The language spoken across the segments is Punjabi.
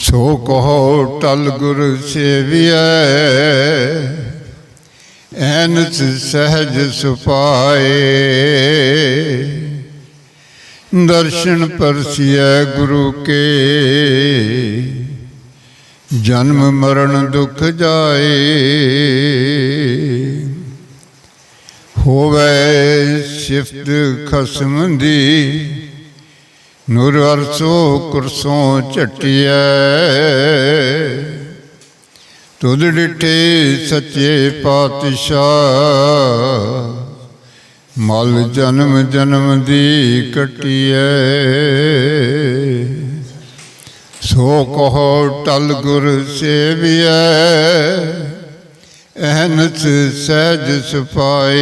ਸੋ ਕਹੋ ਟਲ ਗੁਰ ਸੇਵੀਐ। ਐਨਸ ਸਹਿਜ ਸੁਪਾਏ। ਦਰਸ਼ਨ ਪਰਸਿਐ ਗੁਰੂ ਕੇ। ਜਨਮ ਮਰਨ ਦੁਖ ਜਾਏ। ਹੋਵੇ ਸਿਫਤ ਖਸਮ ਦੀ। ਨੂਰ ਅਰਸੋ ਕੁਰਸੋਂ ਝਟਿਐ। ਤੁਧ ਡਿਠੇ ਸੱਚੇ ਪਾਤਸ਼ਾਹ, ਮਲ ਜਨਮ ਜਨਮ ਦੀ ਕਟਿਐ। ਸੋ ਕਹੋ ਟਲ ਗੁਰ ਸੇਵੀਐ ਅਹਨਤ ਸਹਿਜ ਸੁਪਾਏ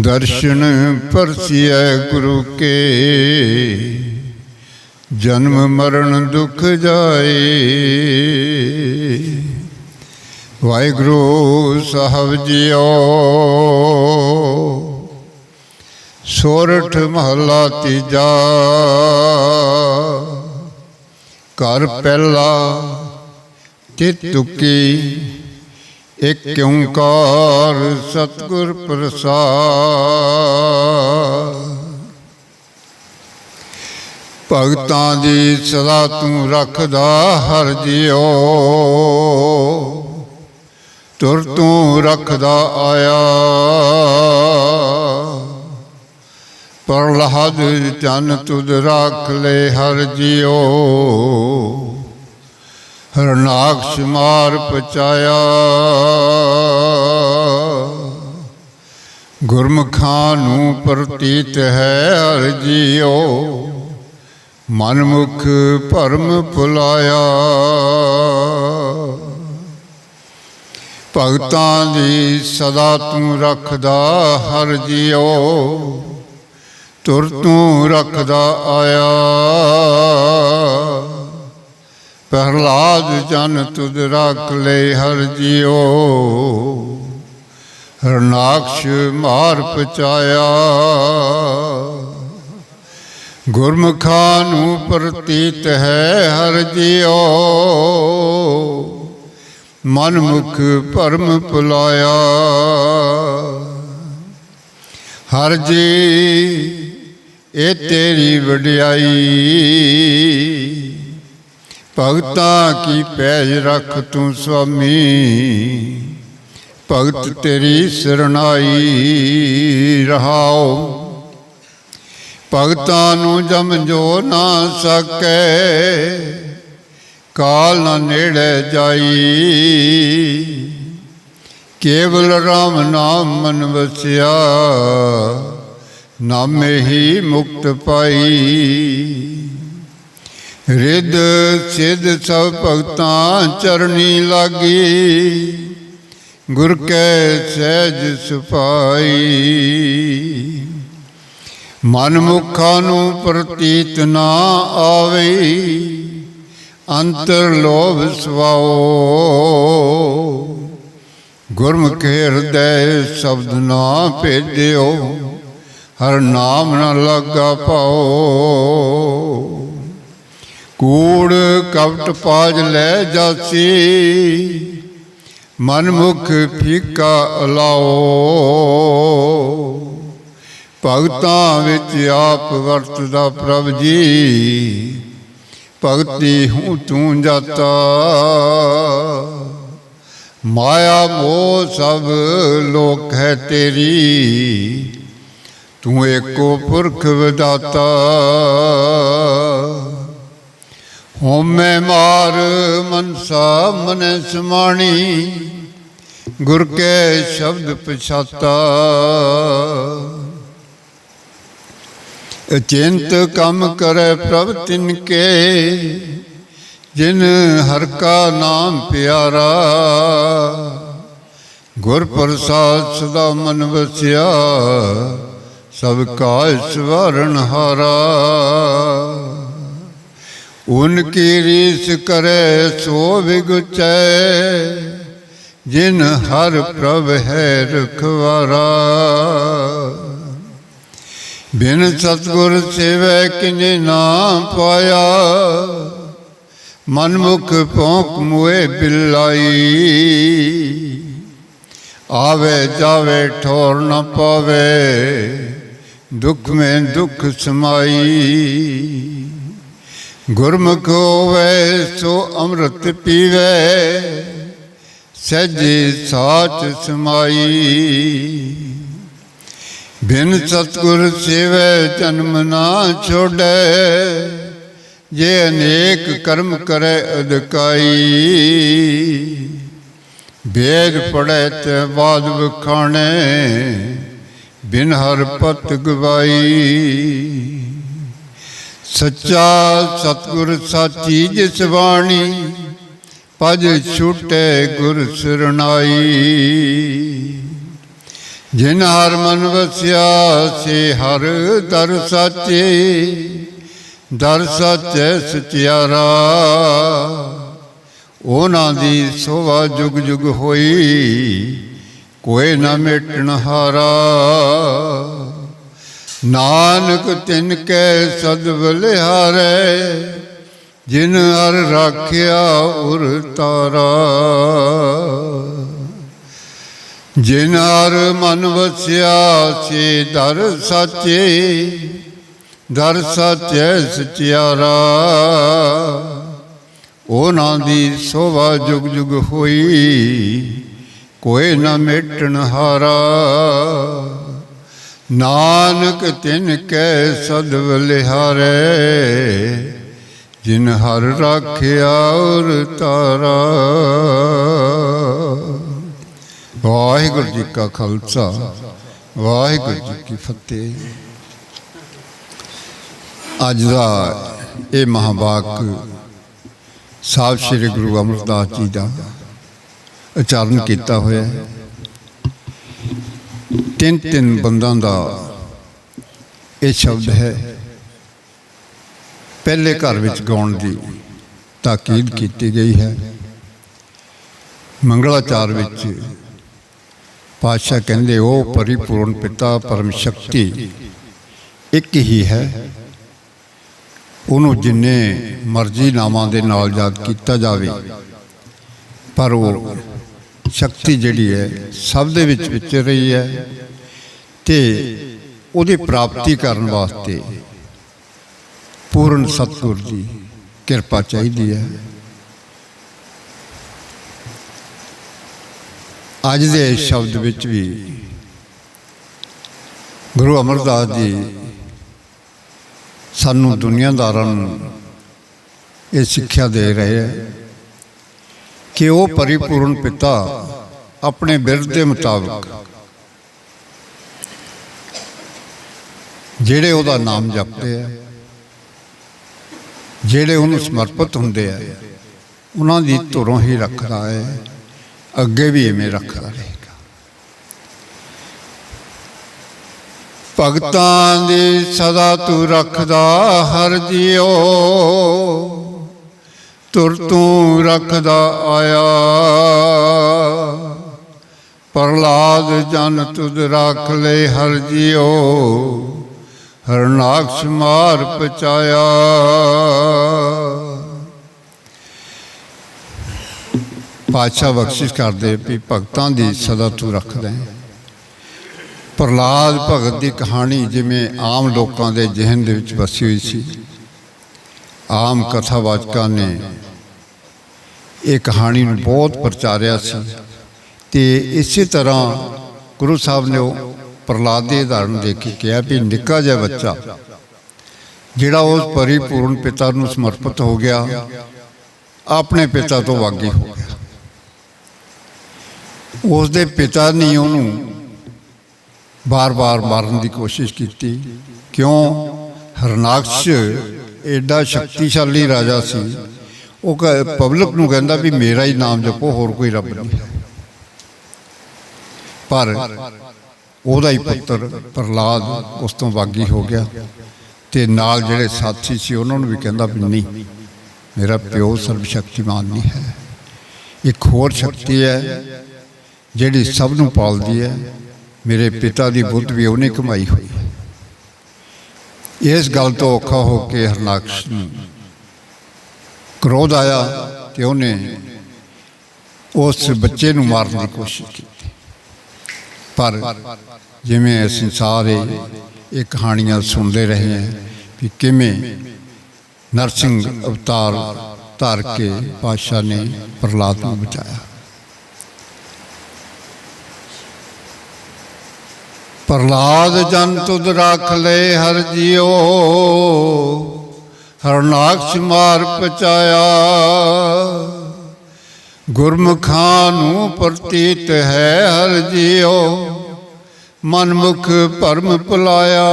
ਦਰਸ਼ਨ ਪਰਸਿਐ ਗੁਰੂ ਕੇ। ਜਨਮ ਮਰਨ ਦੁਖ ਜਾਏ। ਵਾਹਿਗੁਰੂ ਸਾਹਿਬ ਜੀਓ। ਸੋਰਠ ਮਹਲਾ ਤੀਜਾ। ਘਰ ਪਹਿਲਾ ਚਿਤੁਕੀ ਇਕ ਓੰਕਾਰ ਸਤਿਗੁਰ ਪ੍ਰਸਾਦ। ਭਗਤਾਂ ਦੀ ਸਦਾ ਤੂੰ ਰੱਖਦਾ ਹਰ ਜਿਉ। ਤੁਰ ਤੂੰ ਰੱਖਦਾ ਆਇਆ। ਪ੍ਰਲਹਦ ਜਨ ਤੁਧ ਰੱਖ ਲੈ ਹਰ ਜਿਉ। ਹਰਨਾਕਸ਼ ਮਾਰ ਪਚਾਇਆ। ਗੁਰਮੁਖਾਂ ਨੂੰ ਪ੍ਰਤੀਤ ਹੈ ਹਰ ਜਿਉ ਮਨਮੁਖ ਭਰਮ ਭੁਲਾਇਆ। ਭਗਤਾਂ ਦੀ ਸਦਾ ਤੂੰ ਰੱਖਦਾ ਹਰ ਜਿਉ ਤੁਰ ਤੂੰ ਰੱਖਦਾ ਆਇਆ। ਪ੍ਰਹਲਾਦ ਜਨ ਤੁਧ ਰੱਖ ਲੈ ਹਰ ਜਿਉ ਹਰਨਾਕਸ਼ ਮਾਰ ਪਚਾਇਆ। ਗੁਰਮੁਖਾਂ ਨੂੰ ਪ੍ਰਤੀਤ ਹੈ ਹਰ ਜਿਉ ਮਨ ਮੁਖ ਭਰਮ ਪੁਲਾਇਆ। ਹਰ ਜੀ, ਇਹ ਤੇਰੀ ਵਡਿਆਈ। ਭਗਤਾਂ ਕੀ ਪੈਜ ਰੱਖ ਤੂੰ ਸੁਆਮੀ? ਭਗਤ ਤੇਰੀ ਸਰਣਾਈ ਰਹਾਓ। ਭਗਤਾਂ ਨੂੰ ਜਮ ਜੋ ਨਾ ਸਕੈ, ਕਾਲ ਨਾ ਨੇੜੇ ਜਾਈ। ਕੇਵਲ RAM ਨਾਮ ਮਨ ਵਸਿਆ, ਨਾਮੇ ਹੀ ਮੁਕਤ ਪਾਈ। ਰਿੱਧ ਸਿੱਧ ਸਭ ਭਗਤਾਂ ਚਰਣੀ ਲਾਗੀ। ਗੁਰ ਕੈ ਸਹਿਜ ਸੁਪਾਈ ਮਨ ਮੁਖਾਂ ਨੂੰ ਪ੍ਰਤੀਤ ਨਾ ਆਵੇ। ਅੰਤਰ ਲੋਭ ਸਵਾਓ। ਗੁਰਮੁਖੇ ਹਿਰਦੈ ਸ਼ਬਦ ਨਾ ਭੇਜਿਓ। ਹਰ ਨਾਮ ਨਾ ਲਾਗਾ ਪਾਓ। ਕੂੜ ਕਵਟ ਪਾਜ ਲੈ ਜਾਸੀ, ਮਨਮੁਖ ਫੀਕਾ ਲਾਓ ਭਗਤਾਂ ਵਿੱਚ ਆਪ ਵਰਤਦਾ ਪ੍ਰਭ ਜੀ, ਭਗਤੀ ਹੂੰ ਤੂੰ ਜਾਤਾ। ਮਾਇਆ ਮੋਹ ਸਭ ਲੋਕ ਹੈ ਤੇਰੀ, ਤੂੰ ਏਕੋ ਪੁਰਖ ਵਿਦਾਤਾ। ਹੋਮੈ ਮਾਰ ਮਨਸਾ ਮਨੈ ਸਮਾਣੀ, ਗੁਰ ਕੇ ਸ਼ਬਦ ਪਛਾਤਾ। ਅਚਿੰਤ ਕੰਮ ਕਰੈ ਪ੍ਰਭ ਤਿਨ ਕੇ, ਜਿਨ ਹਰ ਕਾ ਨਾਮ ਪਿਆਰਾ। ਗੁਰ ਪ੍ਰਸਾਦ ਸਦਾ ਮਨ ਵਸਿਆ, ਸਭ ਕਾਜ ਸਵਰਨ ਹਾਰਾ। ਉਨ ਕੀ ਰੀਸ ਕਰੇ ਸੋ ਵਿਗੁਚੈ, ਜਿਨ ਹਰ ਪ੍ਰਭ ਹੈ ਰਖਵਾਰਾ। ਬਿਨ ਸਤਗੁਰ ਸੇਵੈ ਕਿਨੇ ਨਾ ਪਾਇਆ ਮਨਮੁਖ ਭੌਂਕ ਮੁਏ ਬਿਲਾਈ। ਆਵੇ ਜਾਵੇ ਠੋਰ ਨ ਪਾਵੇ, ਦੁਖ ਮੈਂ ਦੁਖ ਸਮਾਈ। ਗੁਰਮੁਖ ਹੋਵੇ, ਸੋ ਅੰਮ੍ਰਿਤ ਪੀਵੇ। ਸਹਿਜੇ ਸਾਚ ਸਮਾਈ। ਬਿਨ ਸਤਗੁਰ ਸੇਵੈ, ਜਨਮ ਨਾ ਛੋੜੈ। ਜੇ ਅਨੇਕ ਕਰਮ ਕਰੈ, ਅਦਕਾਈ। ਵੇਦ ਪੜੈ ਤੇ ਬਾਦ ਵਖਾਣੈ, ਬਿਨ ਹਰ ਪਤ ਗਵਾਈ। ਸੱਚਾ ਸਤਗੁਰ ਸਾਚੀ ਜਿਸ ਬਾਣੀ ਪਜ ਛੁਟੇ ਗੁਰ ਸਰਣਾਈ ਜਿਨ ਹਰ ਮਨ ਵਸਿਆ, ਸੇ ਹਰ ਦਰ ਸਾਚੇ। ਦਰ ਸੱਚੈ ਸਚਿਆਰਾ, ਉਹਨਾਂ ਦੀ ਸੋਭਾ ਜੁਗ ਜੁਗ ਹੋਈ, ਕੋਈ ਨਾ ਮਿਟਣ ਹਾਰਾ। ਨਾਨਕ ਤਿਨ ਕੈ ਸਦ ਬਲਿਹਾਰੈ ਜਿਨ ਹਰ ਰਾਖਿਆ ਉਰ ਤਾਰਾ। ਜਿਨ ਹਰ ਮਨ ਵਸਿਆ ਸੇ ਦਰ ਸਾਚੇ, ਦਰ ਸੱਚੈ ਸਚਿਆਰਾ। ਉਹਨਾਂ ਦੀ ਸੋਭਾ ਜੁਗ ਜੁਗ ਹੋਈ, ਕੋਈ ਨਾ ਮੇਟਣ ਹਾਰਾ। ਨਾਨਕ ਤਿਨ ਕੈ ਸਦ ਬਲਿਹਾਰੈ ਜਿਨ ਹਰ ਰਾਖਿਆ ਔਰ ਤਾਰਾ। ਵਾਹਿਗੁਰੂ ਜੀ ਕਾ ਖਾਲਸਾ, ਵਾਹਿਗੁਰੂ ਜੀ ਕੀ ਫਤਿਹ। ਅੱਜ ਦਾ ਇਹ ਮਹਾਵਾਕ ਸਾਹਿਬ ਸ੍ਰੀ ਗੁਰੂ ਅਮਰਦਾਸ ਜੀ ਦਾ ਉਚਾਰਨ ਕੀਤਾ ਹੋਇਆ ਹੈ। ਤਿੰਨ ਤਿੰਨ ਬੰਦਾਂ ਦਾ ਇਹ ਸ਼ਬਦ ਹੈ। ਪਹਿਲੇ ਘਰ ਵਿੱਚ ਗਾਉਣ ਦੀ ਤਾਕੀਦ ਕੀਤੀ ਗਈ ਹੈ। ਮੰਗਲਾਚਾਰ ਵਿੱਚ ਪਾਤਸ਼ਾਹ ਕਹਿੰਦੇ, ਉਹ ਪਰਿਪੂਰਨ ਪਿਤਾ ਪਰਮ ਸ਼ਕਤੀ ਇੱਕ ਹੀ ਹੈ। ਉਹਨੂੰ ਜਿੰਨੇ ਮਰਜ਼ੀ ਨਾਮਾਂ ਦੇ ਨਾਲ ਯਾਦ ਕੀਤਾ ਜਾਵੇ, ਪਰ ਉਹ ਸ਼ਕਤੀ ਜਿਹੜੀ ਹੈ, ਸਭ ਦੇ ਵਿੱਚ ਵਿਚਰ ਰਹੀ ਹੈ ਤੇ ਉਹਦੀ ਪ੍ਰਾਪਤੀ ਕਰਨ ਵਾਸਤੇ ਪੂਰਨ ਸਤਿਗੁਰ ਦੀ ਕਿਰਪਾ ਚਾਹੀਦੀ ਹੈ। ਅੱਜ ਦੇ ਸ਼ਬਦ ਵਿੱਚ ਵੀ ਗੁਰੂ ਅਮਰਦਾਸ ਜੀ ਸਾਨੂੰ ਦੁਨੀਆਦਾਰਾਂ ਨੂੰ ਇਹ ਸਿੱਖਿਆ ਦੇ ਰਹੇ ਹੈ। ਕਿ ਉਹ ਪਰਿਪੂਰਨ ਪਿਤਾ ਆਪਣੇ ਬਿਰਧ ਦੇ ਮੁਤਾਬਕ, ਜਿਹੜੇ ਉਹਦਾ ਨਾਮ ਜਪਦੇ ਆ, ਜਿਹੜੇ ਉਹਨੂੰ ਸਮਰਪਿਤ ਹੁੰਦੇ ਆ, ਉਹਨਾਂ ਦੀ ਧੁਰੋਂ ਹੀ ਰੱਖਦਾ ਹੈ, ਅੱਗੇ ਵੀ ਐਵੇਂ ਰੱਖਦਾ ਰਹੇਗਾ। ਭਗਤਾਂ ਦੀ ਸਦਾ ਤੂੰ ਰੱਖਦਾ ਹਰ ਜਿਉ ਤੁਰ ਤੂੰ ਰੱਖਦਾ ਆਇਆ। ਪ੍ਰਲਾਦ ਜਨ ਤੁਧ ਰੱਖ ਲੈ ਹਰ ਜਿਉ ਹਰਨਾਕਸ਼ ਮਾਰ ਪਚਾਇਆ। ਪਾਤਸ਼ਾਹ ਬਖਸ਼ਿਸ਼ ਕਰਦੇ ਵੀ ਭਗਤਾਂ ਦੀ ਸਦਾ ਤੂੰ ਰੱਖਦਾ ਹੈ। ਪ੍ਰਲਾਦ ਭਗਤ ਦੀ ਕਹਾਣੀ ਜਿਵੇਂ ਆਮ ਲੋਕਾਂ ਦੇ ਜ਼ਿਹਨ ਦੇ ਵਿੱਚ ਵਸੀ ਹੋਈ ਸੀ। ਆਮ ਕਥਾਵਾਚਕਾਂ ਨੇ ਇਹ ਕਹਾਣੀ ਨੂੰ ਬਹੁਤ ਪ੍ਰਚਾਰਿਆ ਸੀ ਤੇ ਇਸੇ ਤਰ੍ਹਾਂ ਗੁਰੂ ਸਾਹਿਬ ਨੇ ਉਹ ਪ੍ਰਲਾਦ ਦੇ ਉਦਾਹਰਣ ਦੇ ਕੇ ਕਿਹਾ ਵੀ ਨਿੱਕਾ ਜਿਹਾ ਬੱਚਾ, ਜਿਹੜਾ ਉਸ ਪਰਿਪੂਰਨ ਪਿਤਾ ਨੂੰ ਸਮਰਪਿਤ ਹੋ ਗਿਆ, ਆਪਣੇ ਪਿਤਾ ਤੋਂ ਵਾਗੀ ਹੋ ਗਿਆ। ਉਸ ਦੇ ਪਿਤਾ ਨੇ ਉਹਨੂੰ ਬਾਰ-ਬਾਰ ਮਾਰਨ ਦੀ ਕੋਸ਼ਿਸ਼ ਕੀਤੀ, ਕਿਉਂ? ਹਰਨਾਕਸ਼ ਐਡਾ ਸ਼ਕਤੀਸ਼ਾਲੀ ਰਾਜਾ ਸੀ। ਉਹ ਪਬਲਿਕ ਨੂੰ ਕਹਿੰਦਾ ਵੀ ਮੇਰਾ ਹੀ ਨਾਮ ਜਪੋ, ਹੋਰ ਕੋਈ ਰੱਬ ਨਹੀਂ। ਹੈ ਪਰ ਉਹਦਾ ਹੀ ਪੁੱਤਰ ਪ੍ਰਲਾਦ ਉਸ ਤੋਂ ਬਾਗੀ ਹੋ ਗਿਆ ਤੇ ਨਾਲ ਜਿਹੜੇ ਸਾਥੀ ਸੀ, ਉਹਨਾਂ ਨੂੰ ਵੀ ਕਹਿੰਦਾ ਵੀ ਨਹੀਂ, ਮੇਰਾ ਪਿਓ ਸਰਵ ਸ਼ਕਤੀਮਾਨ ਨਹੀਂ ਹੈ। ਇੱਕ ਹੋਰ ਸ਼ਕਤੀ ਹੈ, ਜਿਹੜੀ ਸਭ ਨੂੰ ਪਾਲਦੀ ਹੈ, ਮੇਰੇ ਪਿਤਾ ਦੀ ਬੁੱਧ ਵੀ ਉਹਨੇ ਕਮਾਈ ਹੋਈ। ਹੈ ਇਸ ਗੱਲ ਤੋਂ ਔਖਾ ਹੋ ਕੇ ਹਰਨਾਕਸ਼ ਨੂੰ ਕ੍ਰੋਧ ਆਇਆ ਤੇ ਉਹਨੇ ਉਸ ਬੱਚੇ ਨੂੰ ਮਾਰਨ ਦੀ ਕੋਸ਼ਿਸ਼ ਕੀਤੀ। ਪਰ ਜਿਵੇਂ ਅਸੀਂ ਸਾਰੇ ਇਹ ਕਹਾਣੀਆਂ ਸੁਣਦੇ ਰਹੇ ਹਾਂ ਵੀ ਕਿਵੇਂ ਨਰਸਿੰਘ ਅਵਤਾਰ ਧਾਰ ਕੇ ਪਾਤਸ਼ਾਹ ਨੇ ਪ੍ਰਹਲਾਦ ਨੂੰ ਬਚਾਇਆ। ਪ੍ਰਹਲਾਦ ਜਨ ਤੁਧ ਰੱਖ ਲੈ ਹਰ ਜਿਉ ਹਰਨਾਕਸ਼ ਮਾਰ ਪਚਾਇਆ ਗੁਰਮੁਖਾਂ ਨੂੰ ਪ੍ਰਤੀਤ ਹੈ ਹਰ ਜਿਉ ਮਨਮੁਖ ਭਰਮ ਭੁਲਾਇਆ।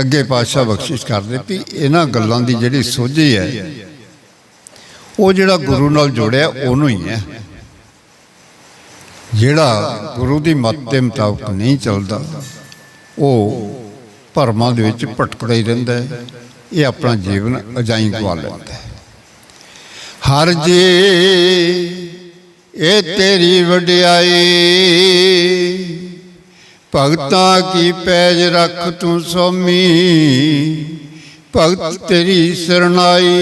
ਅੱਗੇ ਪਾਸ਼ਾ ਬਖਸ਼ਿਸ਼ ਕਰਦੇ ਵੀ ਇਹਨਾਂ ਗੱਲਾਂ ਦੀ ਜਿਹੜੀ ਸੋਝੀ ਹੈ, ਉਹ ਜਿਹੜਾ ਗੁਰੂ ਨਾਲ ਜੋੜਿਆ, ਉਹਨੂੰ ਹੀ ਹੈ। ਜਿਹੜਾ ਗੁਰੂ ਦੀ ਮੱਤ ਦੇ ਮੁਤਾਬਕ ਨਹੀਂ ਚੱਲਦਾ, ਉਹ ਭਰਮਾਂ ਦੇ ਵਿੱਚ ਭਟਕਦਾ ਹੀ ਰਹਿੰਦਾ ਹੈ। ਇਹ ਆਪਣਾ ਜੀਵਨ ਅਜਾਈ ਗਵਾ ਲੈਂਦਾ ਹੈ। ਹਰ ਜੀ ਇਹ ਤੇਰੀ ਵਡਿਆਈ, ਭਗਤਾਂ ਕੀ ਪੈਜ ਰੱਖ ਤੂੰ ਸੋਮੀ, ਭਗਤ ਤੇਰੀ ਸਰਣਾਈ।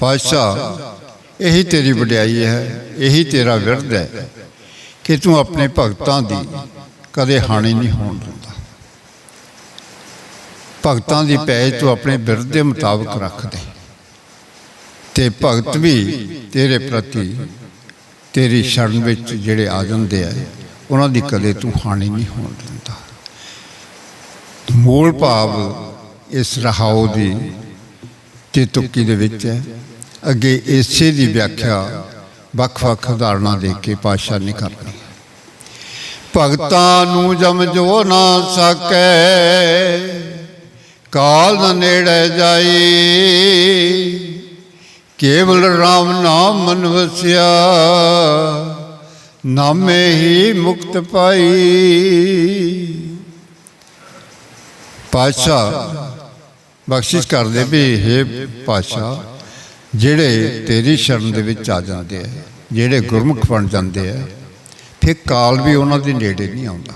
ਪਾਸ਼ਾ ਇਹੀ ਤੇਰੀ ਵਡਿਆਈ ਹੈ, ਇਹੀ ਤੇਰਾ ਵਿਰਧ ਹੈ ਕਿ ਤੂੰ ਆਪਣੇ ਭਗਤਾਂ ਦੀ ਕਦੇ ਹਾਨੀ ਨਹੀਂ ਹੋਣ ਦਿੰਦਾ। ਭਗਤਾਂ ਦੀ ਪੈਜ ਤੂੰ ਆਪਣੇ ਵਿਰਧ ਦੇ ਮੁਤਾਬਕ ਰੱਖ ਦੇ ਤੇ ਭਗਤ ਵੀ ਤੇਰੇ ਪ੍ਰਤੀ ਤੇਰੀ ਸ਼ਰਨ ਵਿੱਚ ਜਿਹੜੇ ਆ ਜਾਂਦੇ ਆ, ਉਹਨਾਂ ਦੀ ਕਦੇ ਤੂੰ ਹਾਨੀ ਨਹੀਂ ਹੋਣ ਦਿੰਦਾ। ਮੂਲ ਭਾਵ ਇਸ ਰਹਾਉ ਦੀ ਤੇ ਤੁਕੀ ਦੇ ਵਿੱਚ ਹੈ। ਅੱਗੇ ਇਸੇ ਦੀ ਵਿਆਖਿਆ ਵੱਖ-ਵੱਖ ਉਦਾਹਰਣਾਂ ਦੇ ਕੇ ਪਾਸ਼ਾ ਨੇ ਕਰਨੀ ਭਗਤਾਂ ਨੂੰ ਜਮ ਜੋ ਨਾ ਸਕੈ, ਕਾਲ ਨ ਨੇੜੇ ਜਾਈ, ਕੇਵਲ RAM ਨਾਮ ਮਨ ਵਸਿਆ, ਨਾਮੇ ਹੀ ਮੁਕਤ ਪਾਈ। ਪਾਸ਼ਾ ਬਖਸ਼ਿਸ਼ ਕਰਦੇ ਵੀ हे ਪਾਸ਼ਾ ਜਿਹੜੇ ਤੇਰੀ ਸ਼ਰਨ ਦੇ ਵਿੱਚ ਆ ਜਾਂਦੇ ਆ, ਜਿਹੜੇ ਗੁਰਮੁਖ ਬਣ ਜਾਂਦੇ ਆ, ਫਿਰ ਕਾਲ ਵੀ ਉਹਨਾਂ ਦੇ ਨੇੜੇ ਨਹੀਂ ਆਉਂਦਾ।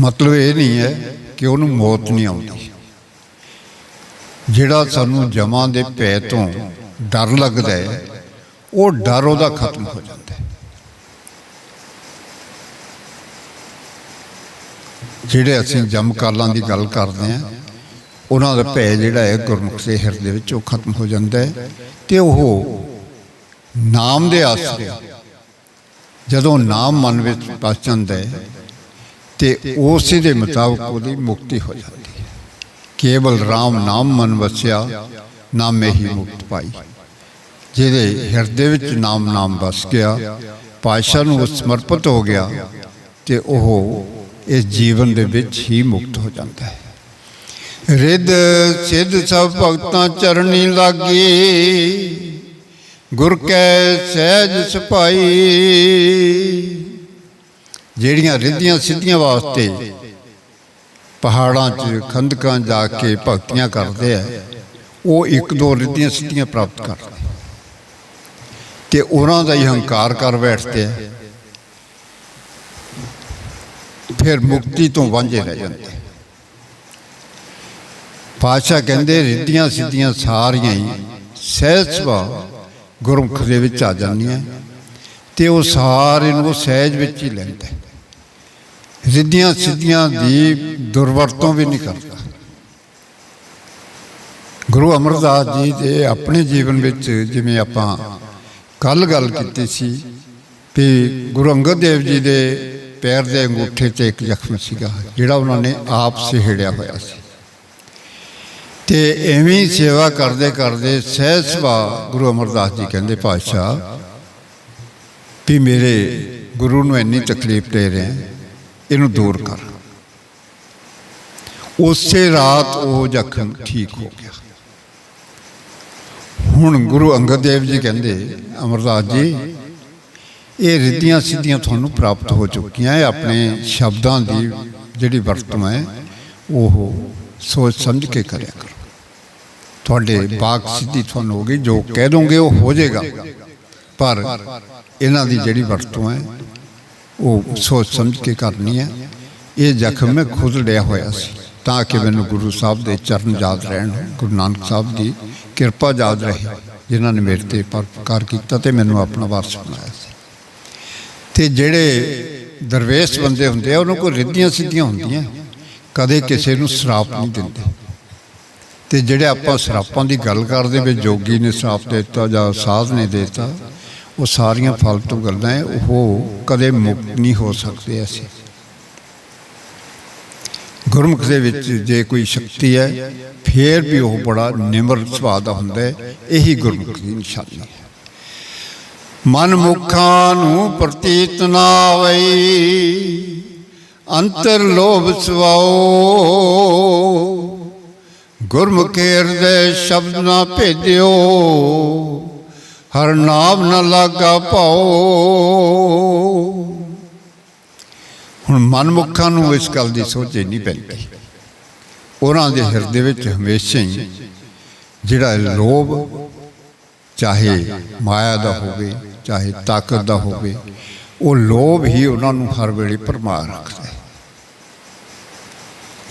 ਮਤਲਬ ਇਹ ਨਹੀਂ ਹੈ ਕਿ ਉਹਨੂੰ ਮੌਤ ਨਹੀਂ ਆਉਂਦੀ। ਜਿਹੜਾ ਸਾਨੂੰ ਜਮਾਂ ਦੇ ਪੈ ਤੋਂ ਡਰ ਲੱਗਦਾ ਹੈ, ਉਹ ਡਰ ਉਹਦਾ ਖਤਮ ਹੋ ਜਾਂਦਾ ਹੈ। ਜਿਹੜੇ ਅਸੀਂ ਜਮ ਕਾਲਾਂ ਦੀ ਗੱਲ ਕਰਦੇ ਹਾਂ ਉਹਨਾਂ ਦਾ ਭੈ ਜਿਹੜਾ ਹੈ ਗੁਰਮੁਖ ਦੇ ਹਿਰਦੇ ਵਿੱਚ ਉਹ ਖਤਮ ਹੋ ਜਾਂਦਾ ਹੈ ਤੇ ਉਹ ਨਾਮ ਦੇ ਆਸਰੇ ਜਦੋਂ ਨਾਮ ਮਨ ਵਿੱਚ ਪਸ ਜਾਂਦਾ ਹੈ ਤੇ ਉਸੇ ਦੇ ਮੁਤਾਬਕ ਉਹਦੀ ਮੁਕਤੀ ਹੋ ਜਾਂਦੀ ਹੈ। ਕੇਵਲ RAM ਨਾਮ ਮਨ ਵਸਿਆ ਨਾਮੇ ਹੀ ਮੁਕਤ ਪਾਈ। ਜਿਹਦੇ ਹਿਰਦੇ ਵਿੱਚ ਨਾਮ ਨਾਮ ਵਸ ਗਿਆ ਪਾਸ਼ਾ ਨੂੰ ਸਮਰਪਿਤ ਹੋ ਗਿਆ ਤੇ ਉਹ ਇਸ ਜੀਵਨ ਦੇ ਵਿੱਚ ਹੀ ਮੁਕਤ ਹੋ ਜਾਂਦਾ ਹੈ। ਰਿੱਧ ਸਿੱਧ ਸਭ ਭਗਤਾਂ ਚਰਣੀ ਲਾਗੀ। ਗੁਰ ਕੈ ਸਹਿਜ ਸਪਾਈ। ਜਿਹੜੀਆਂ ਰਿੱਧੀਆਂ ਸਿੱਧੀਆਂ ਵਾਸਤੇ ਪਹਾੜਾਂ 'ਚ, ਖੰਦਕਾਂ ਜਾ ਕੇ ਭਗਤੀਆਂ ਕਰਦੇ ਆ, ਉਹ ਇੱਕ ਦੋ ਰਿੱਧੀਆਂ ਸਿੱਧੀਆਂ ਪ੍ਰਾਪਤ ਕਰਦੇ ਤੇ ਉਹਨਾਂ ਦਾ ਹੀ ਹੰਕਾਰ ਕਰ ਬੈਠਦੇ ਆ। ਫਿਰ ਮੁਕਤੀ ਤੋਂ ਵਾਂਝੇ ਰਹਿ ਜਾਂਦੇ ਪਾਤਸ਼ਾਹ ਕਹਿੰਦੇ, ਰਿੱਧੀਆਂ ਸਿੱਧੀਆਂ ਸਾਰੀਆਂ ਹੀ ਸਹਿਜ ਸੁਭਾਅ ਗੁਰਮੁਖ ਦੇ ਵਿੱਚ ਆ ਜਾਂਦੀਆਂ। ਤੇ ਉਹ ਸਾਰੇ ਨੂੰ ਸਹਿਜ ਵਿੱਚ ਹੀ ਲੈਂਦਾ ਰਿੱਧੀਆਂ ਸਿੱਧੀਆਂ ਦੀ ਦੁਰਵਰਤੋਂ ਵੀ ਨਹੀਂ ਕਰਦਾ। ਗੁਰੂ ਅਮਰਦਾਸ ਜੀ ਦੇ ਆਪਣੇ ਜੀਵਨ ਵਿੱਚ ਜਿਵੇਂ ਆਪਾਂ ਕੱਲ ਗੱਲ ਕੀਤੀ ਸੀ ਕਿ ਗੁਰੂ ਅੰਗਦ ਦੇਵ ਜੀ ਦੇ ਪੈਰ ਦੇ ਅੰਗੂਠੇ 'ਤੇ ਇੱਕ ਜ਼ਖਮ ਸੀਗਾ, ਜਿਹੜਾ ਉਹਨਾਂ ਨੇ ਆਪ ਸਿਹੜਿਆ ਹੋਇਆ ਸੀ। ਤੇ ਐਵੇਂ ਸੇਵਾ ਕਰਦੇ ਕਰਦੇ ਸਹਿਜ ਸੁਭਾਅ ਗੁਰੂ ਅਮਰਦਾਸ ਜੀ ਕਹਿੰਦੇ ਪਾਤਸ਼ਾਹ ਵੀ ਮੇਰੇ ਗੁਰੂ ਨੂੰ ਇੰਨੀ ਤਕਲੀਫ ਦੇ ਰਿਹਾ ਇਹਨੂੰ ਦੂਰ ਕਰ। ਉਸੇ ਰਾਤ ਉਹ ਜ਼ਖਮ ਠੀਕ ਹੋ ਗਿਆ। ਹੁਣ ਗੁਰੂ ਅੰਗਦ ਦੇਵ ਜੀ ਕਹਿੰਦੇ, ਅਮਰਦਾਸ ਜੀ, ਇਹ ਰਿੱਧੀਆਂ ਸਿੱਧੀਆਂ ਤੁਹਾਨੂੰ ਪ੍ਰਾਪਤ ਹੋ ਚੁੱਕੀਆਂ ਹੈ ਆਪਣੇ ਸ਼ਬਦਾਂ ਦੀ ਜਿਹੜੀ ਵਰਤੋਂ ਹੈ, ਉਹ ਸੋਚ ਸਮਝ ਕੇ ਕਰਿਆ ਕਰੋ। ਤੁਹਾਡੇ ਬਾਕ ਸਿੱਧੀ ਤੁਹਾਨੂੰ ਹੋਗੀ ਜੋ ਕਹਿ ਦੋਗੇ ਉਹ ਹੋ ਜਾਏਗਾ। ਪਰ ਇਹਨਾਂ ਦੀ ਜਿਹੜੀ ਵਰਤੋਂ ਹੈ ਉਹ ਸੋਚ ਸਮਝ ਕੇ ਕਰਨੀ ਹੈ। ਇਹ ਜ਼ਖਮ ਮੈਂ ਖੁਦ ਲਿਆ ਹੋਇਆ ਸੀ ਤਾਂ ਕਿ ਮੈਨੂੰ ਗੁਰੂ ਸਾਹਿਬ ਦੇ ਚਰਨ ਯਾਦ ਰਹਿਣ ਗੁਰੂ ਨਾਨਕ ਸਾਹਿਬ ਦੀ ਕਿਰਪਾ ਯਾਦ ਰਹੇ ਜਿਨ੍ਹਾਂ ਨੇ ਮੇਰੇ ਤੇ ਪਰਪਕਾਰ ਕੀਤਾ ਤੇ ਮੈਨੂੰ ਆਪਣਾ ਵਾਰਸ ਬਣਾਇਆ ਸੀ। ਤੇ ਜਿਹੜੇ ਦਰਵੇਸ਼ ਬੰਦੇ ਹੁੰਦੇ ਆ ਉਹਨਾਂ ਕੋਲ ਰਿੱਧੀਆਂ ਸਿੱਧੀਆਂ ਹੁੰਦੀਆਂ। ਕਦੇ ਕਿਸੇ ਨੂੰ ਸ਼ਰਾਪ ਨਹੀਂ ਦਿੰਦੇ। ਤੇ ਜਿਹੜੇ ਆਪਾਂ ਸ਼ਰਾਪਾਂ ਦੀ ਗੱਲ ਕਰਦੇ ਵੀ ਜੋਗੀ ਨੇ ਸ਼ਰਾਪ ਦੇ ਦਿੱਤਾ ਜਾਂ ਸਾਧ ਨੇ ਦੇ ਦਿੱਤਾ, ਉਹ ਸਾਰੀਆਂ ਫਾਲਤੂ ਗੱਲਾਂ ਹੈ, ਉਹ ਕਦੇ ਮੁਕਤ ਨਹੀਂ ਹੋ ਸਕਦੇ ਅਸੀਂ। ਗੁਰਮੁਖ ਦੇ ਵਿੱਚ ਜੇ ਕੋਈ ਸ਼ਕਤੀ ਹੈ, ਫੇਰ ਵੀ ਉਹ ਬੜਾ ਨਿਮਰ ਸੁਭਾਅ ਦਾ ਹੁੰਦਾ ਹੈ, ਇਹੀ ਗੁਰਮੁਖ ਦੀ ਨਿਸ਼ਾਨੀ ਹੈ। ਮਨ ਮੁਖਾਂ ਨੂੰ ਪ੍ਰਤੀਤ ਨਾ ਆਵਈ ਅੰਤਰ ਲੋਭ ਸਵਾਓ। ਗੁਰਮੁਖੇ ਹਿਰਦੇ ਸ਼ਬਦ ਨਾ ਭੇਜਿਓ, ਹਰ ਨਾਮ ਨਾ ਲਾਗਾ ਪਾਓ। ਹੁਣ ਮਨਮੁਖਾਂ ਨੂੰ ਇਸ ਗੱਲ ਦੀ ਸੋਚੇ ਨਹੀਂ ਪੈਂਦੀ, ਉਹਨਾਂ ਦੇ ਹਿਰਦੇ ਵਿੱਚ ਹਮੇਸ਼ਾ ਹੀ ਜਿਹੜਾ ਲੋਭ, ਚਾਹੇ ਮਾਇਆ ਦਾ ਹੋਵੇ, ਚਾਹੇ ਤਾਕਤ ਦਾ ਹੋਵੇ, ਉਹ ਲੋਭ ਹੀ ਉਹਨਾਂ ਨੂੰ ਹਰ ਵੇਲੇ ਭਰਮਾ ਰੱਖਦਾ।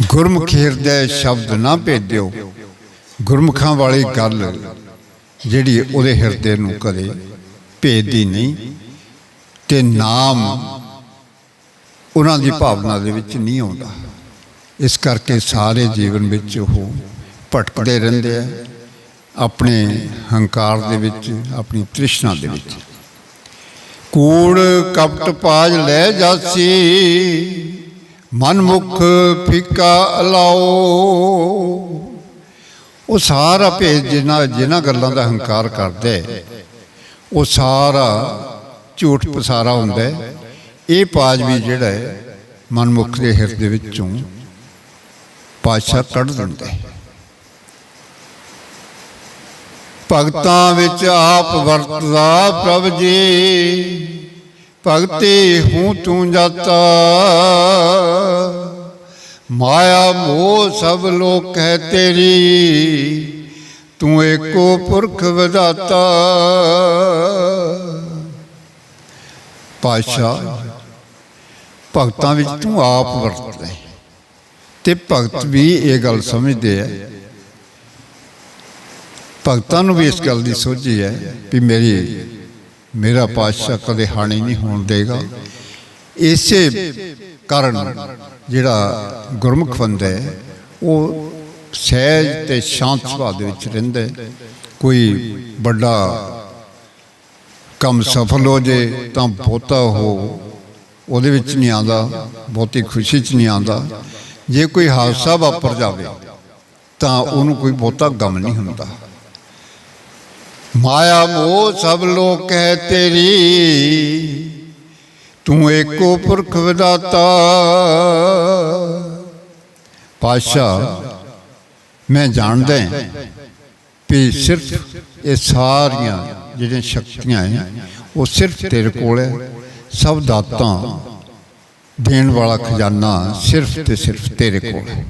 ਗੁਰਮੁਖ ਹਿਰਦੈ ਸ਼ਬਦ ਨਾ ਭੇਦਿਓ। ਗੁਰਮੁਖਾਂ ਵਾਲੀ ਗੱਲ ਜਿਹੜੀ ਉਹਦੇ ਹਿਰਦੇ ਨੂੰ ਕਦੇ ਭੇਦਦੀ ਨਹੀਂ ਤੇ ਨਾਮ ਉਹਨਾਂ ਦੀ ਭਾਵਨਾ ਦੇ ਵਿੱਚ ਨਹੀਂ ਆਉਂਦਾ। ਇਸ ਕਰਕੇ ਸਾਰੇ ਜੀਵਨ ਵਿੱਚ ਉਹ ਭਟਕਦੇ ਰਹਿੰਦੇ ਆ ਆਪਣੇ ਹੰਕਾਰ ਦੇ ਵਿੱਚ, ਆਪਣੀ ਤ੍ਰਿਸ਼ਨਾ ਦੇ ਵਿੱਚ। ਕੂੜ ਕਪਟ ਪਾਜ ਲੈ ਜਾਸੀ ਮਨਮੁਖ ਫਿੱਕਾ ਅਲਾਓ ਉਹ ਸਾਰਾ ਭੇਦ ਜਿਨ੍ਹਾਂ ਜਿਨ੍ਹਾਂ ਗੱਲਾਂ ਦਾ ਹੰਕਾਰ ਕਰਦੇ। ਉਹ ਸਾਰਾ ਝੂਠ ਪਸਾਰਾ ਹੁੰਦਾ ਇਹ ਪਾਜ ਵੀ ਜਿਹੜਾ ਹੈ, ਮਨਮੁਖ ਦੇ ਹਿਰਦੇ ਵਿੱਚੋਂ ਪਾਸ਼ਾ ਕੱਢ ਦਿੰਦਾ। ਹੈ ਭਗਤਾਂ ਵਿੱਚ ਆਪ ਵਰਤਦਾ ਪ੍ਰਭ ਜੀ। ਭਗਤੀ ਹੂੰ ਤੂੰ ਜਾਤਾ। ਮਾਇਆ ਮੋਹ ਸਭ ਲੋਕ ਹੈ ਤੇਰੀ। ਤੂੰ ਏਕੋ ਪੁਰਖ ਵਿਦਾਤਾ ਪਾਸ਼ਾ ਭਗਤਾਂ ਵਿੱਚ ਤੂੰ ਆਪ ਵਰਤਦਾ ਹੈ ਤੇ ਭਗਤ ਵੀ ਇਹ ਗੱਲ ਸਮਝਦੇ ਆ। ਭਗਤਾਂ ਨੂੰ ਵੀ ਇਸ ਗੱਲ ਦੀ ਸੋਝੀ ਹੈ ਵੀ ਮੇਰੀ ਮੇਰਾ ਪਾਤਸ਼ਾਹ ਕਦੇ ਹਾਣੀ ਨਹੀਂ ਹੋਣ ਦੇਗਾ। ਇਸੇ ਕਾਰਨ ਜਿਹੜਾ ਗੁਰਮੁਖ ਬੰਦਾ ਹੈ, ਉਹ ਸਹਿਜ ਤੇ ਸ਼ਾਂਤ ਸੁਭਾਅ ਦੇ ਵਿੱਚ ਰਹਿੰਦਾ ਕੋਈ ਵੱਡਾ ਕੰਮ ਸਫਲ ਹੋ ਜੇ ਤਾਂ ਬਹੁਤਾ ਹੋ ਉਹਦੇ ਵਿੱਚ ਨਹੀਂ ਆਉਂਦਾ, ਬਹੁਤੀ ਖੁਸ਼ੀ 'ਚ ਨਹੀਂ ਆਉਂਦਾ। ਜੇ ਕੋਈ ਹਾਦਸਾ ਵਾਪਰ ਜਾਵੇ, ਤਾਂ ਉਹਨੂੰ ਕੋਈ ਬਹੁਤਾ ਗਮ ਨਹੀਂ ਹੁੰਦਾ। ਮਾਇਆ ਮੋਹ ਸਭ ਲੋਕ ਹੈ ਤੇਰੀ। ਤੂੰ ਏਕੋ ਪੁਰਖ ਵਿਦਾਤਾ ਪਾਸ਼ਾ ਮੈਂ ਜਾਣਦਾ ਹਾਂ ਵੀ ਸਿਰਫ ਇਹ ਸਾਰੀਆਂ ਜਿਹੜੀਆਂ ਸ਼ਕਤੀਆਂ ਹੈ, ਉਹ ਸਿਰਫ ਤੇਰੇ ਕੋਲ ਹੈ। ਸਭ ਦਾਤਾਂ ਦੇਣ ਵਾਲਾ ਖਜ਼ਾਨਾ ਸਿਰਫ ਤੇ ਸਿਰਫ ਤੇਰੇ ਕੋਲ ਹੈ।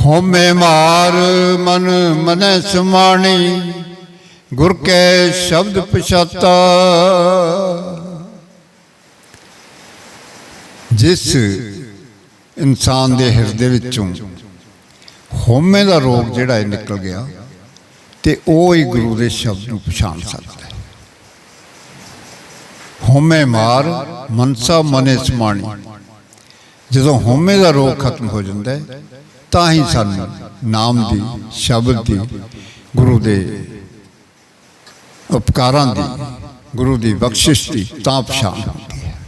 ਹਉਮੈ ਮਾਰ ਮਨ ਮਨੈ ਸਮਾਣੀ, ਗੁਰ ਕੈ ਸ਼ਬਦ ਪਛਾਤਾ। ਜਿਸ ਇਨਸਾਨ ਦੇ ਹਿਰਦੇ ਵਿੱਚੋਂ ਹੋਮੇ ਦਾ ਰੋਗ ਜਿਹੜਾ ਹੈ ਨਿਕਲ ਗਿਆ, ਤੇ ਉਹ ਹੀ ਗੁਰੂ ਦੇ ਸ਼ਬਦ ਨੂੰ ਪਛਾਣ ਸਕਦਾ ਹੈ। ਹਉਮੈ ਮਾਰ ਮਨਸਾ ਮਨੇ ਸਮਾਣੀ। ਜਦੋਂ ਹੋਮੇ ਦਾ ਰੋਗ ਖਤਮ ਹੋ ਜਾਂਦਾ ਹੈ ਤਾਂ ਹੀ ਸਾਨੂੰ, ਨਾਮ ਦੀ, ਸ਼ਬਦ ਦੀ, ਗੁਰੂ ਦੇ ਉਪਕਾਰਾਂ ਦੀ, ਗੁਰੂ ਦੀ ਬਖਸ਼ਿਸ਼ ਦੀ, ਤਾਂ ਪਛਾਣ ਹੁੰਦੀ ਹੈ।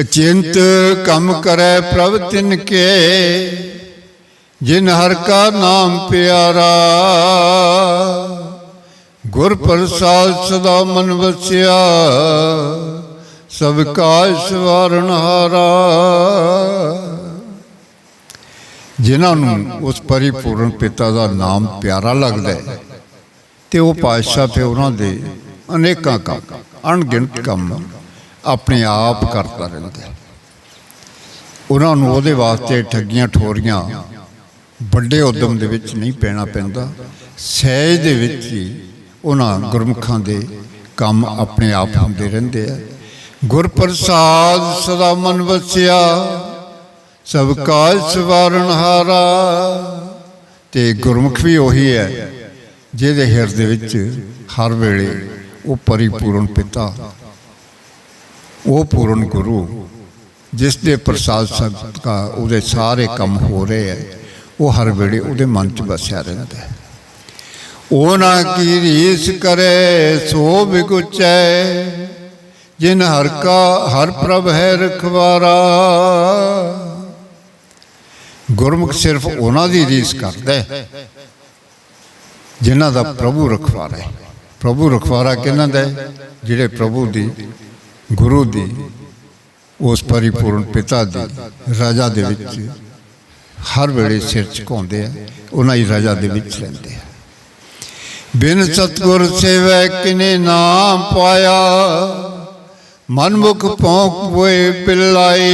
ਅਚਿੰਤ ਕੰਮ ਕਰੈ ਪ੍ਰਭ ਤਿਨ ਕੇ, ਜਿਨ ਹਰ ਕਾ ਨਾਮ ਪਿਆਰਾ। ਗੁਰ ਪ੍ਰਸਾਦ ਸਦਾ ਮਨ ਵਸਿਆ, ਸਭ ਕਾਜ ਸਵਾਰਨ ਹਾਰਾ। ਜਿਨ੍ਹਾਂ ਨੂੰ ਉਸ ਪਰਿਪੂਰਨ ਪਿਤਾ ਦਾ ਨਾਮ ਪਿਆਰਾ ਲੱਗਦਾ ਹੈ ਤੇ ਉਹ ਪਾਤਸ਼ਾਹ ਫਿਰ ਉਹਨਾਂ ਦੇ ਅਨੇਕਾਂ ਕੰਮ, ਅਣਗਿਣਤ ਕੰਮ ਆਪਣੇ ਆਪ ਕਰਦਾ ਰਹਿੰਦਾ ਹੈ। ਉਹਨਾਂ ਨੂੰ ਉਹਦੇ ਵਾਸਤੇ ਠੱਗੀਆਂ ਠੋਰੀਆਂ ਵੱਡੇ ਉਦਮ ਦੇ ਵਿੱਚ ਨਹੀਂ ਪੈਣਾ ਪੈਂਦਾ। ਸਹਿਜ ਦੇ ਵਿੱਚ ਹੀ ਉਹਨਾਂ ਗੁਰਮੁਖਾਂ ਦੇ ਕੰਮ ਆਪਣੇ ਆਪ ਹੁੰਦੇ ਰਹਿੰਦੇ ਆ। ਗੁਰਪ੍ਰਸਾਦ ਸਦਾ ਮਨ ਵਸਿਆ। ਸਭ ਕਾਜ ਸਵਾਰਨ ਹਾਰਾ ਤੇ ਗੁਰਮੁਖ ਵੀ ਉਹੀ ਹੈ, ਜਿਹਦੇ ਹਿਰਦੇ ਵਿੱਚ ਹਰ ਵੇਲੇ ਉਹ ਪਰਿਪੂਰਨ ਪਿਤਾ, ਉਹ ਪੂਰਨ ਗੁਰੂ, ਜਿਸ ਦੇ ਪ੍ਰਸਾਦ ਸਦਕਾ ਉਹਦੇ ਸਾਰੇ ਕੰਮ ਹੋ ਰਹੇ ਹੈ, ਉਹ ਹਰ ਵੇਲੇ ਉਹਦੇ ਮਨ 'ਚ ਵਸਿਆ ਰਹਿੰਦਾ ਹੈ। ਉਹ ਨਾ ਕੀ ਰੀਸ ਕਰੇ, ਸੋ ਬਿਗੁਚੈ ਜਿਨ ਹਰ ਕਾ, ਹਰ ਪ੍ਰਭ ਹੈ ਰਖਵਾਰਾ। ਗੁਰਮੁਖ ਸਿਰਫ ਉਹਨਾਂ ਦੀ ਰੀਸ ਕਰਦਾ। ਹੈ ਜਿਨ੍ਹਾਂ ਦਾ ਪ੍ਰਭੂ ਰਖਵਾਰਾ ਹੈ। ਪ੍ਰਭੂ ਰਖਵਾਰਾ ਕਿਹਨਾਂ ਦਾ ਜਿਹੜੇ ਪ੍ਰਭੂ ਦੀ, ਗੁਰੂ ਦੀ, ਉਸ ਪਰਿਪੂਰਨ ਪਿਤਾ ਦੀ, ਰਾਜਾ ਦੇ ਵਿੱਚ ਹਰ ਵੇਲੇ ਸਿਰ ਝੁਕਾਉਂਦੇ ਆ, ਉਹਨਾਂ ਦੀ ਰਾਜਾ ਦੇ ਵਿੱਚ ਰਹਿੰਦੇ ਆ। ਬਿਨ ਸਤਗੁਰ ਸੇਵੈ ਕਿਨੇ ਨਾਮ ਪਾਇਆ, ਮਨਮੁਖ ਭੌਂਕ ਹੋਏ ਪਿਲਾਈ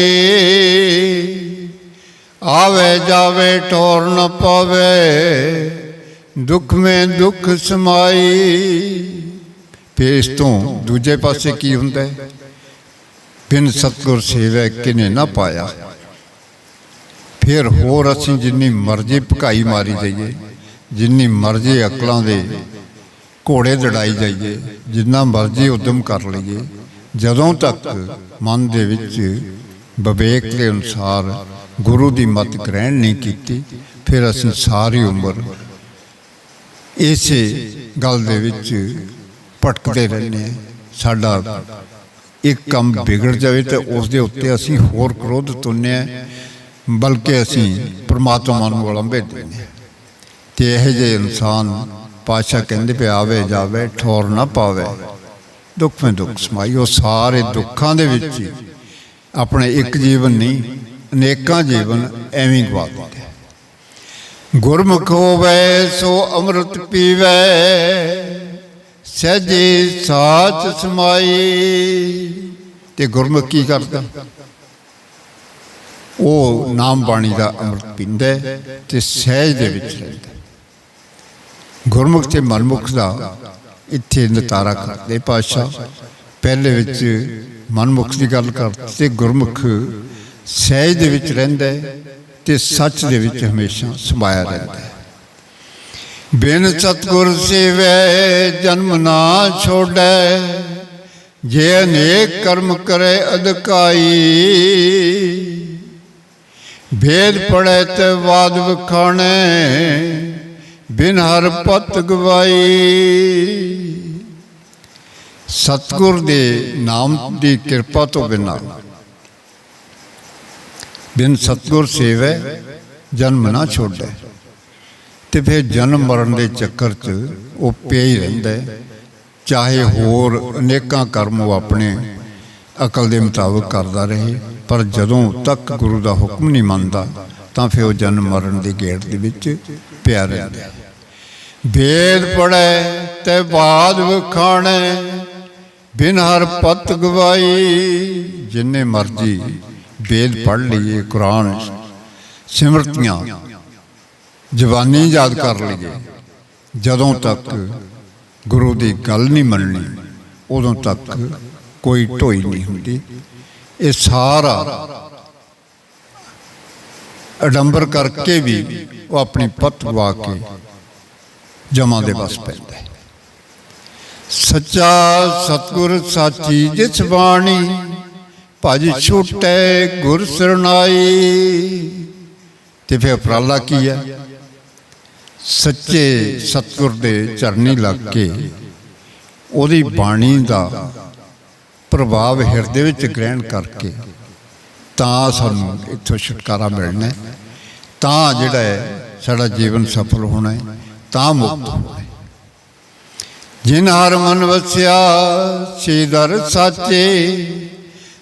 ਆਵੇ ਜਾਵੇ ਠੋਰ ਨ ਪਾਵੇ, ਦੁੱਖ ਮੈਂ ਦੁੱਖ ਸਮਾਈ। ਪੇਸ਼ ਤੋਂ ਦੂਜੇ ਪਾਸੇ ਕੀ ਹੁੰਦਾ ਹੈ? ਬਿਨ ਸਤਗੁਰ ਸੇਵੈ ਕਿਨੇ ਨਾ ਪਾਇਆ। ਫਿਰ ਹੋਰ ਅਸੀਂ ਜਿੰਨੀ ਮਰਜ਼ੀ ਭਕਾਈ ਮਾਰੀ ਜਾਈਏ, ਜਿੰਨੀ ਮਰਜ਼ੀ ਅਕਲਾਂ ਦੇ ਘੋੜੇ ਦੜਾਈ ਜਾਈਏ, ਜਿੰਨਾ ਮਰਜ਼ੀ ਉਦਮ ਕਰ ਲਈਏ, ਜਦੋਂ ਤੱਕ ਮਨ ਦੇ ਵਿੱਚ ਵਿਵੇਕ ਦੇ ਅਨੁਸਾਰ ਗੁਰੂ ਦੀ ਮਤ ਗ੍ਰਹਿਣ ਨਹੀਂ ਕੀਤੀ, ਫਿਰ ਅਸੀਂ ਸਾਰੀ ਉਮਰ ਇਸੇ ਗੱਲ ਦੇ ਵਿੱਚ ਭਟਕਦੇ ਰਹਿੰਦੇ ਹਾਂ। ਸਾਡਾ ਇੱਕ ਕੰਮ ਵਿਗੜ ਜਾਵੇ ਤੇ ਉਸ ਦੇ ਉੱਤੇ ਅਸੀਂ ਹੋਰ ਕ੍ਰੋਧ ਤੁੰਨੇ ਬਲਕਿ ਅਸੀਂ ਪ੍ਰਮਾਤਮਾ ਨੂੰ ਉਲੰਭੇ ਦਿੰਦੇ ਹਾਂ। ਤੇ ਇਹ ਜੇ ਇਨਸਾਨ ਪਾਸ਼ਾ ਕਹਿੰਦੇ ਪਏ, ਆਵੇ ਜਾਵੇ, ਠੋਰ ਨਾ ਪਾਵੇ, ਦੁੱਖ ਵਿੱਚ ਦੁੱਖ ਸਮਾਈ ਉਹ ਸਾਰੇ ਦੁੱਖਾਂ ਦੇ ਵਿੱਚ ਆਪਣੇ ਇੱਕ ਜੀਵਨ ਨਹੀਂ ਅਨੇਕਾਂ ਜੀਵਨ ਐਵੇਂ ਗਵਾ ਦਿੰਦੇ ਗੁਰਮੁਖ ਹੋਵੇ, ਸੋ ਅੰਮ੍ਰਿਤ ਪੀਵੇ, ਸਹਿਜੇ ਸਾਚ ਸਮਾਈ। ਤੇ ਗੁਰਮੁਖ ਕੀ ਕਰਦਾ? ਉਹ ਨਾਮ ਬਾਣੀ ਦਾ ਅੰਮ੍ਰਿਤ ਪੀਂਦਾ ਤੇ ਸਹਿਜ ਦੇ ਵਿੱਚ ਰਹਿੰਦਾ ਗੁਰਮੁਖ ਤੇ ਮਨਮੁਖ ਦਾ ਇੱਥੇ ਨਤਾਰਾ ਕਰਦੇ ਪਾਸ਼ਾ ਪਹਿਲੇ ਵਿੱਚ ਮਨਮੁਖ ਦੀ ਗੱਲ ਕਰਦੇ ਗੁਰਮੁਖ ਸਹਿਜ ਦੇ ਵਿੱਚ ਰਹਿੰਦਾ ਹੈ ਤੇ ਸੱਚ ਦੇ ਵਿੱਚ ਹਮੇਸ਼ਾ ਸਮਾਇਆ ਰਹਿੰਦਾ ਹੈ। ਬਿਨ ਸਤਗੁਰ ਸੇਵੈ ਜਨਮ ਨਾ ਛੋੜੈ, ਜੇ ਅਨੇਕ ਕਰਮ ਕਰੇ ਅਦਕਾਈ ਭੇਦ ਪੜੈ ਤੇ ਵਾਦ ਵਖਾਣੈ, ਬਿਨ ਹਰ ਪਤ ਗਵਾਈ। ਸਤਗੁਰ ਦੇ ਨਾਮ ਦੀ ਕਿਰਪਾ ਤੋਂ ਬਿਨਾਂ ਬਿਨ ਸਤਗੁਰ ਸੇਵੈ, ਜਨਮ ਨਾ ਛੋੜੈ। ਤੇ ਫਿਰ ਜਨਮ ਮਰਨ ਦੇ ਚੱਕਰ 'ਚ ਉਹ ਪਿਆ ਹੀ ਰਹਿੰਦਾ ਚਾਹੇ ਹੋਰ ਅਨੇਕਾਂ ਕਰਮ ਉਹ ਆਪਣੇ ਅਕਲ ਦੇ ਮੁਤਾਬਕ ਕਰਦਾ ਰਹੇ, ਪਰ ਜਦੋਂ ਤੱਕ ਗੁਰੂ ਦਾ ਹੁਕਮ ਨਹੀਂ ਮੰਨਦਾ, ਤਾਂ ਫਿਰ ਉਹ ਜਨਮ ਮਰਨ ਦੇ ਗੇੜ ਦੇ ਵਿੱਚ ਪਿਆ ਰਹਿੰਦਾ ਹੈ। ਵੇਦ ਪੜੈ ਤੇ ਬਾਦ ਵਖਾਣੈ, ਬਿਨ ਹਰ ਪਤ ਗਵਾਈ, ਜਿੰਨੇ ਮਰਜ਼ੀ ਵੇਦ ਪੜ ਲਈਏ, ਕੁਰਾਨ ਸਿਮਰਤੀਆਂ, ਜਵਾਨੀ ਯਾਦ ਕਰ ਲਈਏ। ਜਦੋਂ ਤੱਕ ਗੁਰੂ ਦੀ ਗੱਲ ਨਹੀਂ ਮੰਨਣੀ, ਉਦੋਂ ਤੱਕ ਕੋਈ ਢੋਈ ਨਹੀਂ ਹੁੰਦੀ। ਇਹ ਸਾਰਾ ਅਡੰਬਰ ਕਰਕੇ ਵੀ ਉਹ ਆਪਣੀ ਪੱਤ ਗਵਾ ਕੇ ਜਮਾਂ ਦੇ ਬਸ ਪੈਂਦਾ ਹੈ। ਸੱਚਾ ਸਤਗੁਰ ਸਾਚੀ ਜਿਸ ਬਾਣੀ ਭਜ ਛੁਟੈ ਗੁਰ ਸਰਨਾਈ ਤੇ ਫਿਰ ਉਪਰਾਲਾ ਕੀ ਹੈ? ਸੱਚੇ ਸਤਗੁਰ ਦੇ ਚਰਨੀ ਲੱਗ ਕੇ। ਉਹਦੀ ਬਾਣੀ ਦਾ ਪ੍ਰਭਾਵ ਹਿਰਦੇ ਵਿੱਚ ਗ੍ਰਹਿਣ ਕਰਕੇ। ਤਾਂ ਸਾਨੂੰ ਇੱਥੋਂ ਛੁਟਕਾਰਾ ਮਿਲਣਾ ਤਾਂ ਜਿਹੜਾ ਹੈ ਸਾਡਾ ਜੀਵਨ ਸਫਲ ਹੋਣਾ ਹੈ। ਤਾਂ ਮੁਕਤ ਹੋਣਾ ਜਿਨ ਹਰ ਮਨ ਵਸਿਆ ਸੀ ਦਰ ਸਾਚੇ।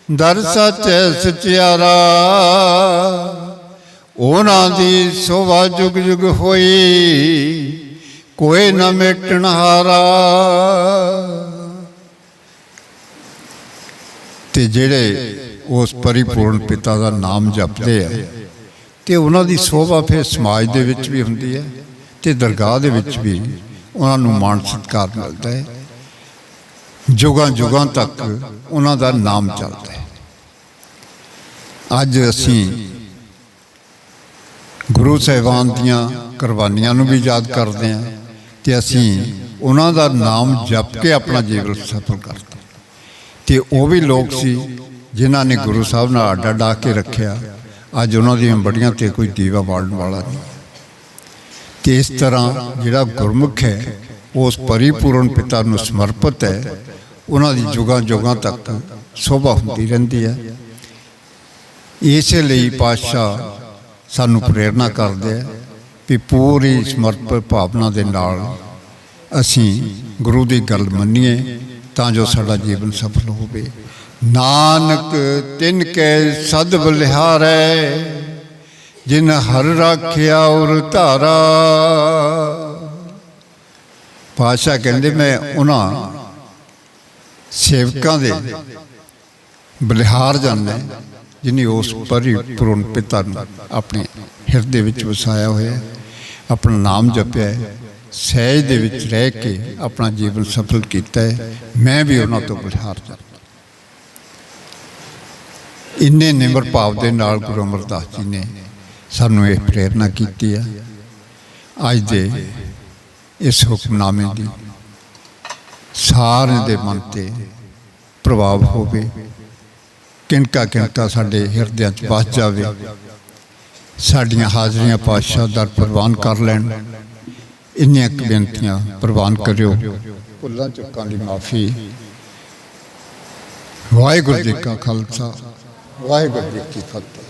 ਦਰ ਸੱਚੇ ਸਚਿਆਰਾ, ਉਹਨਾਂ ਦੀ ਸੋਭਾ ਜੁਗ ਜੁਗ ਹੋਈ, ਕੋਈ ਨਾ ਮਿਟਣ ਹਾਰਾ। ਤੇ ਜਿਹੜੇ ਉਸ ਪਰਿਪੂਰਨ ਪਿਤਾ ਦਾ ਨਾਮ ਜਪਦੇ ਆ, ਤੇ ਉਹਨਾਂ ਦੀ ਸੋਭਾ ਫਿਰ ਸਮਾਜ ਦੇ ਵਿੱਚ ਵੀ ਹੁੰਦੀ ਹੈ, ਤੇ ਦਰਗਾਹ ਦੇ ਵਿੱਚ ਵੀ ਉਹਨਾਂ ਨੂੰ ਮਾਣ ਸਤਿਕਾਰ ਮਿਲਦਾ ਹੈ। ਜੁਗਾਂ ਜੁਗਾਂ ਤੱਕ ਉਹਨਾਂ ਦਾ ਨਾਮ ਚੱਲਦਾ ਹੈ। ਅੱਜ ਅਸੀਂ ਗੁਰੂ ਸਾਹਿਬਾਨ ਦੀਆਂ ਕੁਰਬਾਨੀਆਂ ਨੂੰ ਵੀ ਯਾਦ ਕਰਦੇ ਹਾਂ ਤੇ ਅਸੀਂ ਉਹਨਾਂ ਦਾ ਨਾਮ ਜਪ ਕੇ ਆਪਣਾ ਜੀਵਨ ਸਫਲ ਕਰਦੇ ਤੇ ਉਹ ਵੀ ਲੋਕ ਸੀ ਜਿਨ੍ਹਾਂ ਨੇ ਗੁਰੂ ਸਾਹਿਬ ਨਾਲ ਅੱਡਾ ਡਾ ਕੇ ਰੱਖਿਆ। ਅੱਜ ਉਹਨਾਂ ਦੀਆਂ ਬੜੀਆਂ ਤੇ ਕੋਈ ਦੀਵਾ ਬਾਲਣ ਵਾਲਾ ਨਹੀਂ। ਤੇ ਇਸ ਤਰ੍ਹਾਂ ਜਿਹੜਾ ਗੁਰਮੁਖ ਹੈ ਉਸ ਪਰਿਪੂਰਨ ਪਿਤਾ ਨੂੰ ਸਮਰਪਿਤ ਹੈ। ਉਹਨਾਂ ਦੀ ਜੁਗਾਂ ਜੁਗਾਂ ਤੱਕ ਸ਼ੋਭਾ ਹੁੰਦੀ ਰਹਿੰਦੀ ਹੈ। ਇਸੇ ਲਈ ਪਾਤਸ਼ਾਹ ਸਾਨੂੰ ਪ੍ਰੇਰਣਾ ਕਰਦੇ ਹੈ ਵੀ ਪੂਰੀ ਸਮਰਪਿਤ ਭਾਵਨਾ ਦੇ ਨਾਲ ਅਸੀਂ ਗੁਰੂ ਦੀ ਗੱਲ ਮੰਨੀਏ ਤਾਂ ਜੋ ਸਾਡਾ ਜੀਵਨ ਸਫਲ ਹੋਵੇ। ਨਾਨਕ, ਤਿਨ ਕੈ ਸਦ ਬਲਿਹਾਰੈ, ਜਿਨ ਹਰ ਰਾਖਿਆ ਔਰ ਧਾਰਾ। ਪਾਸ਼ਾ ਕਹਿੰਦੇ ਮੈਂ ਉਹਨਾਂ ਸੇਵਕਾਂ ਦੇ ਬਲਿਹਾਰ ਜਾਂਦਾ, ਜਿਨੇ ਉਸ ਪਰਿਪੂਰਨ ਪਿਤਾ ਨੂੰ ਆਪਣੇ ਹਿਰਦੇ ਵਿੱਚ ਵਸਾਇਆ ਹੋਇਆ ਆਪਣਾ ਨਾਮ ਜਪਿਆ ਹੈ, ਸਹਿਜ ਦੇ ਵਿੱਚ ਰਹਿ ਕੇ ਆਪਣਾ ਜੀਵਨ ਸਫਲ ਕੀਤਾ ਹੈ, ਮੈਂ ਵੀ ਉਹਨਾਂ ਤੋਂ ਬਲਿਹਾਰ ਜਾਂਦਾ। ਇੰਨੇ ਨਿਮਰ ਭਾਵ ਦੇ ਨਾਲ ਗੁਰੂ ਅਮਰਦਾਸ ਜੀ ਨੇ ਸਾਨੂੰ ਇਹ ਪ੍ਰੇਰਣਾ ਕੀਤੀ ਹੈ। ਅੱਜ ਦੇ ਇਸ ਹੁਕਮਨਾਮੇ ਦੀ। ਸਾਰਿਆਂ ਦੇ ਮਨ ਤੇ ਪ੍ਰਭਾਵ ਹੋਵੇ। ਕਿਣਕਾ ਕਿਣਕਾ ਸਾਡੇ ਹਿਰਦਿਆਂ 'ਚ ਵਸ ਜਾਵੇ। ਸਾਡੀਆਂ ਹਾਜ਼ਰੀਆਂ ਪਾਤਸ਼ਾਹ ਦਰ ਪ੍ਰਵਾਨ ਕਰ ਲੈਣ। ਇੰਨੀਆਂ ਬੇਨਤੀਆਂ ਪ੍ਰਵਾਨ ਕਰਿਓ। ਭੁੱਲਾਂ ਚੁੱਕਾਂ ਦੀ ਮਾਫੀ। ਵਾਹਿਗੁਰੂ ਜੀ ਕਾ ਖਾਲਸਾ। ਵਾਹਿਗੁਰੂ ਜੀ ਕੀ ਫਤਿਹ।